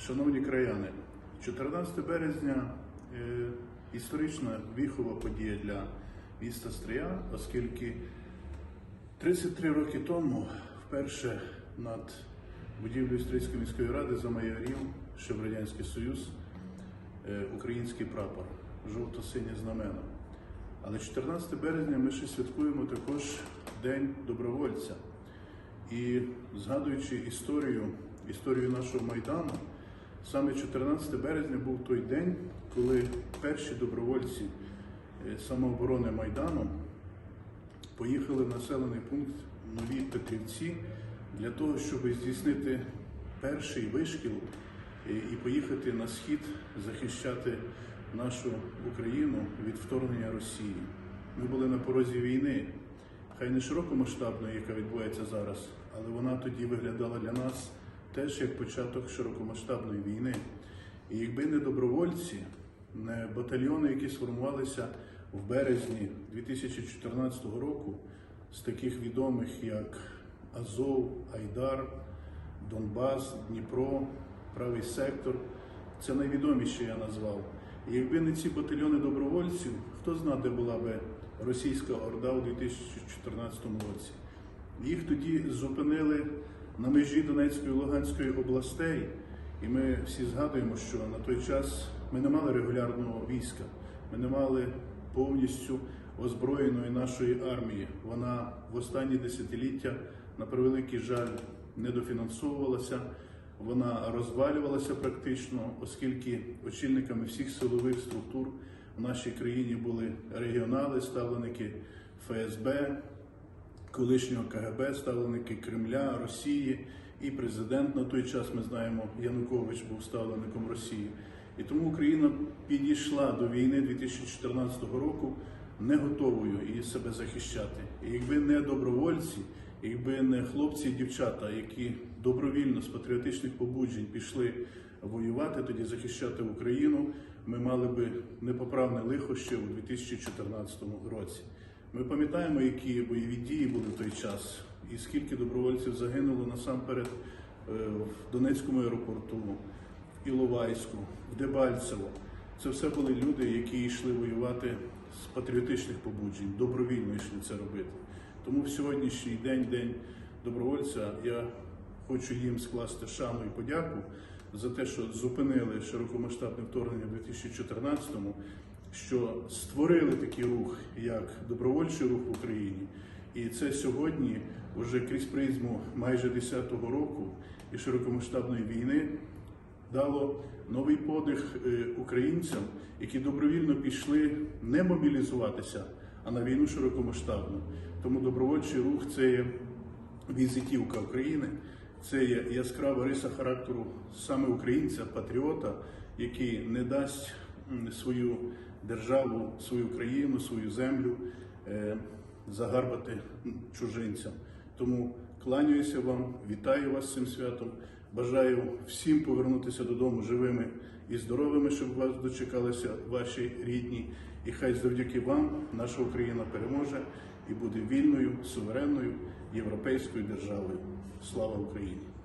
Шановні краяни, 14 березня е, історична віхова подія для міста Стрия, оскільки 33 роки тому вперше над будівлею Стрийської міської ради замайорів ще в Радянський Союз е, український прапор, жовто-синє знамено. Але 14 березня ми ще святкуємо також День добровольця. І згадуючи історію, історію нашого Майдану, саме 14 березня був той день, коли перші добровольці е, самооборони Майдану поїхали в населений пункт Нові Петрівці для того, щоб здійснити перший вишкіл е, і поїхати на схід захищати нашу Україну від вторгнення Росії. Ми були на порозі війни, хай не широкомасштабної, яка відбувається зараз, але вона тоді виглядала для нас теж як початок широкомасштабної війни. І якби не добровольці, не батальйони, які сформувалися в березні 2014 року, з таких відомих як Азов, Айдар, Донбас, Дніпро, Правий сектор, це найвідоміші я назвав. І якби не ці батальйони добровольців, хто знає, де була би російська орда у 2014 році. Їх тоді зупинили на межі Донецької і Луганської областей, і ми всі згадуємо, що на той час ми не мали регулярного війська, ми не мали повністю озброєної нашої армії. Вона в останні десятиліття, на превеликий жаль, недофінансовувалася, вона розвалювалася практично, оскільки очільниками всіх силових структур в нашій країні були регіонали, ставленики ФСБ, колишнього КГБ, ставленики Кремля, Росії і президент на той час, ми знаємо, Янукович був ставленником Росії. І тому Україна підійшла до війни 2014 року не готовою і себе захищати. І якби не добровольці, якби не хлопці і дівчата, які добровільно з патріотичних побуджень пішли воювати, тоді захищати Україну, ми мали би непоправне лихо ще у 2014 році. Ми пам'ятаємо, які бойові дії були в той час, і скільки добровольців загинуло насамперед е, в Донецькому аеропорту, в Іловайську, в Дебальцево. Це все були люди, які йшли воювати з патріотичних побуджень, добровільно йшли це робити. Тому в сьогоднішній день, день добровольця, я хочу їм скласти шану і подяку за те, що зупинили широкомасштабне вторгнення в 2014-му, що створили такий рух, як добровольчий рух в Україні. І це сьогодні, вже крізь призму майже 10-го року і широкомасштабної війни, дало новий подих е, українцям, які добровільно пішли не мобілізуватися, а на війну широкомасштабну. Тому добровольчий рух це є візитівка України, це є яскрава риса характеру саме українця, патріота, який не дасть свою державу, свою країну, свою землю е, загарбати чужинцям. Тому кланяюся вам, вітаю вас цим святом. Бажаю всім повернутися додому живими і здоровими, щоб вас дочекалися ваші рідні. І хай завдяки вам наша Україна переможе і буде вільною, суверенною європейською державою. Слава Україні!